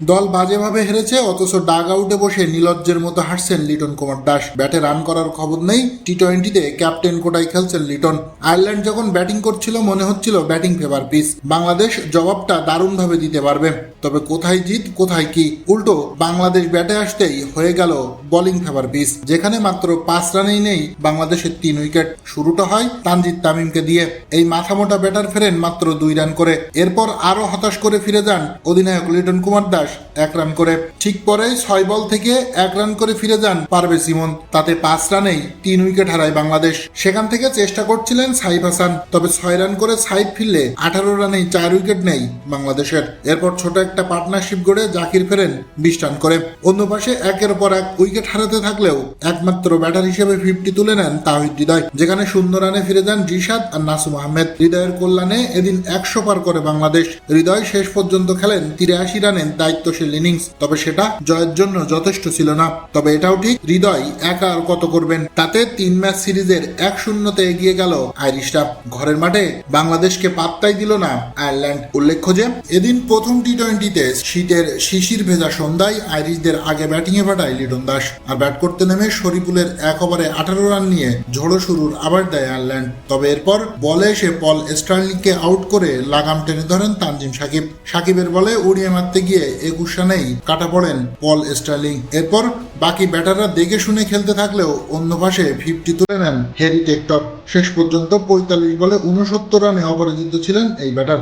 দল বাজেভাবে হেরেছে, অথচ ডাগ আউটে বসে নিলজ্জের মতো হাঁটছেন লিটন কুমার দাস। ব্যাটে রান করার খবর নেই। টি টোয়েন্টিতে ক্যাপ্টেন কোটায় খেলছেন লিটন। আয়ারল্যান্ড যখন ব্যাটিং করছিল, মনে হচ্ছিল ব্যাটিং ফেভার পিস। বাংলাদেশ জবাবটা দারুণভাবে দিতে পারবে। তবে কোথায় জিত, কোথায় কি? উল্টো, বাংলাদেশ ব্যাটে আসতেই হয়ে গেল বোলিং ফেভার পিস, যেখানে মাত্র পাঁচ রানেই নেই বাংলাদেশের তিন উইকেট। শুরুটা হয় তানজিদ তামিমকে দিয়ে। এই মাথামোটা ব্যাটার ফেরেন মাত্র দুই রান করে। এরপর আরও হতাশ করে ফিরে যান অধিনায়ক লিটন কুমার দাস। এক রান করে। ঠিক পরে ছয় বল থেকে এক রান করে ফিরে যান পারবে সিমন। তাতে পাঁচ রানেই তিন উইকেট হারায় বাংলাদেশ। সেখান থেকে চেষ্টা করছিলেন সাইফ হাসান। তবে ছয় রান করে সাইফ ফিরলে আঠারো রানেই চার উইকেট নেই বাংলাদেশের। এরপর ছোট একটা পার্টনারশিপ গড়ে জাকির ফেরেন বিশ রান করে। অন্য পাশে একের পর এক উইকেট হারাতে থাকলেও একমাত্র ব্যাটার হিসেবে ফিফটি তুলে নেন তাহিদ হৃদয়, যেখানে শূন্য রানে ফিরে যান জিসাদ আর নাসুম আহমেদ। হৃদয়ের কল্যাণে এদিন একশো পার করে বাংলাদেশ। হৃদয় শেষ পর্যন্ত খেলেন তিরাশি রানের দায়িত্বশীল ইনিংস তবে সেটা জয়ের জন্য যথেষ্ট ছিল না। তবে এটাও ঠিক, হৃদয় একা আর কত করবেন? তাতে তিন ম্যাচ সিরিজের এক শূন্যতে এগিয়ে গেল আইরিশরা। ঘরের মাঠে বাংলাদেশকে পাত্তাই দিল না আয়ারল্যান্ড। উল্লেখ্য যে, এদিন প্রথম টি টোয়েন্টিতে শীতের শিশির ভেজা সন্ধ্যায় আইরিশদের আগে ব্যাটিংয়ে পাঠায় লিটন দাস। আর ব্যাট করতে নেমে শরীফুলের এক ওভারে আঠারো রান নিয়ে ঝোড়ো শুরুর আবার দেয় আয়ারল্যান্ড। তবে এরপর বলে এসে পল স্টার্লিংকে আউট করে লাগাম টেনে ধরেন তানজিম সাকিব। সাকিবের বলে উড়িয়ে মারতে গিয়ে একুশ রানেই কাটা পড়েন পল স্টার্লিং। এরপর বাকি ব্যাটাররা দেখে শুনে খেলতে থাকলেও অন্য পাশে ফিফটি তুলে নেন হ্যারি টেক্টর। শেষ পর্যন্ত পঁয়তাল্লিশ বলে উনসত্তর রানে অপরাজিত ছিলেন এই ব্যাটার।